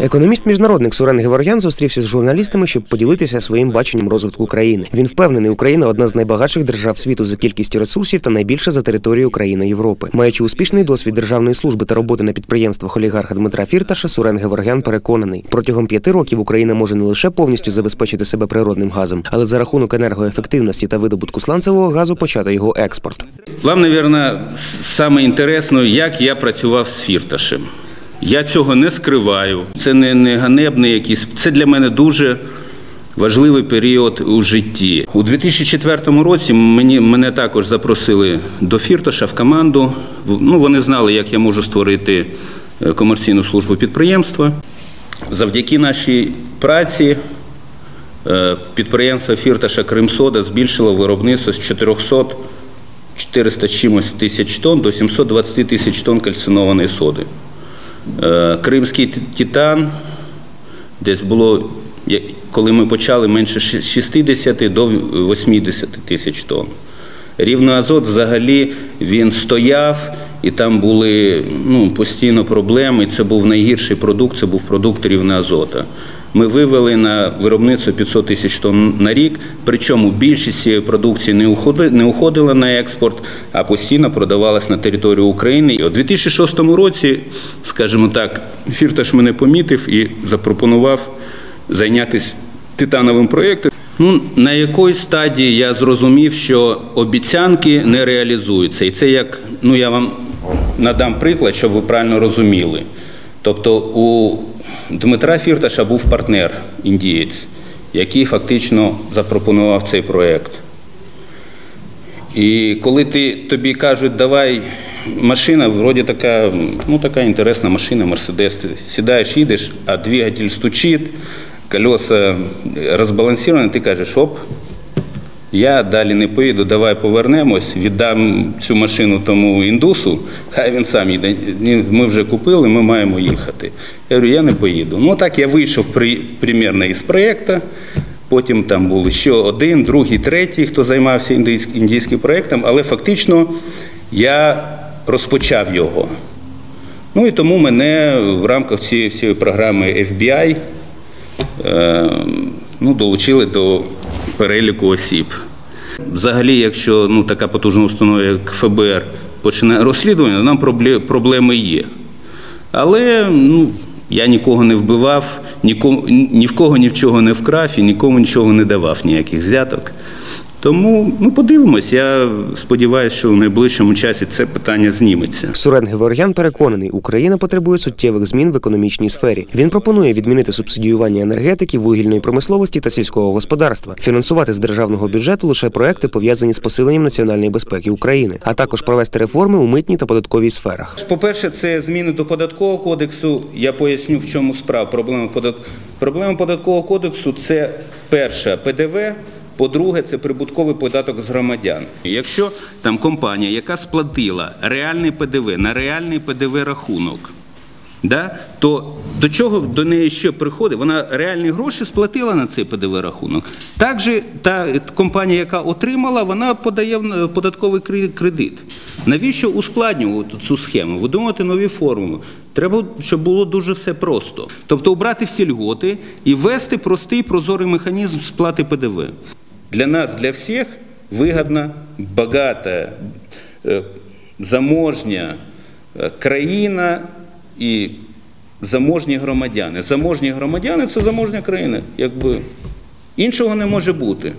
Економіст-міжнародник Сурен Геворгян зустрівся з журналістами, щоб поділитися своїм баченням розвитку країни. Він впевнений, Україна одна з найбагатших держав світу за кількістю ресурсів та найбільша за територією країни Європи. Маючи успішний досвід державної служби та роботи на підприємствах олігарха Дмитра Фірташа, Сурен Геворгян переконаний, протягом п'яти років Україна може не лише повністю забезпечити себе природним газом, але за рахунок енергоефективності та видобутку сланцевого газу почати його експорт. Вам, мабуть, саме інтересно, як я працював з Фірташем. Я цього не скриваю. Це не, не ганебний якийсь. Це для мене дуже важливий період у житті. У 2004 році мені, мене також запросили до Фірташа в команду. Ну, вони знали, як я можу створити е, комерційну службу підприємства. Завдяки нашій праці е, підприємство Фірташа Кримсода збільшило виробництво з 400 400 чимось тисяч тонн до 720 тисяч тонн кальцинованої соди. Е, Кримський Титан десь було, коли ми почали, менше ши- 60 до 80 тисяч тонн. Рівноазот взагалі він стояв, і там були ну, постійно проблеми. Це був найгірший продукт, це був продукт рівноазота. Ми вивели на виробництво 500 тисяч тонн на рік, причому більшість цієї продукції не уходила на експорт, а постійно продавалась на територію України. І у 2006 році, скажімо так, Фірташ мене помітив і запропонував зайнятися титановим проєктом. Ну, на якої стадії я зрозумів, що обіцянки не реалізуються. І це як, ну я вам надам приклад, щоб ви правильно розуміли. Тобто у Дмитра Фірташа був партнер індієць, який фактично запропонував цей проєкт. І коли ти, тобі кажуть, давай машина, вроді така, ну така інтересна машина, Мерседес, ти сідаєш, їдеш, а двигатель стучить, колеса розбалансовані, ти кажеш, оп, я далі не поїду, давай повернемось, віддам цю машину тому індусу, хай він сам їде. Ми вже купили, ми маємо їхати. Я говорю, я не поїду. Ну так я вийшов при, примірно із проєкту. Потім там були ще один, другий, третій, хто займався індійським проєктом, але фактично я розпочав його. Ну і тому мене в рамках цієї всієї програми FBI е, ну, долучили до переліку осіб. Взагалі, якщо ну, така потужна установа, як ФБР, починає розслідування, нам проблеми є. Але ну, я нікого не вбивав, нікому, ні в кого ні в чого не вкрав і нікому нічого не давав, ніяких взяток. Тому ну, подивимось. Я сподіваюся, що в найближчому часі це питання зніметься. Сурен Геворгян переконаний, Україна потребує суттєвих змін в економічній сфері. Він пропонує відмінити субсидіювання енергетики, вугільної промисловості та сільського господарства, фінансувати з державного бюджету лише проекти, пов'язані з посиленням національної безпеки України, а також провести реформи у митній та податковій сферах. По-перше, це зміни до податкового кодексу. Я поясню, в чому справа. Проблема, подат... Проблема податкового кодексу це перша ПДВ. По-друге, це прибутковий податок з громадян. Якщо там компанія, яка сплатила реальний ПДВ на реальний ПДВ рахунок, да, то до чого до неї ще приходить? Вона реальні гроші сплатила на цей ПДВ рахунок. Також та компанія, яка отримала, вона подає в податковий кредит. Навіщо ускладнювати цю схему? Видумувати нові формули. Треба, щоб було дуже все просто. Тобто обрати всі льготи і ввести простий прозорий механізм сплати ПДВ. Для нас, для всіх вигідна, багата, е, заможня е, країна і заможні громадяни. Заможні громадяни це заможня країна. Якби іншого не може бути.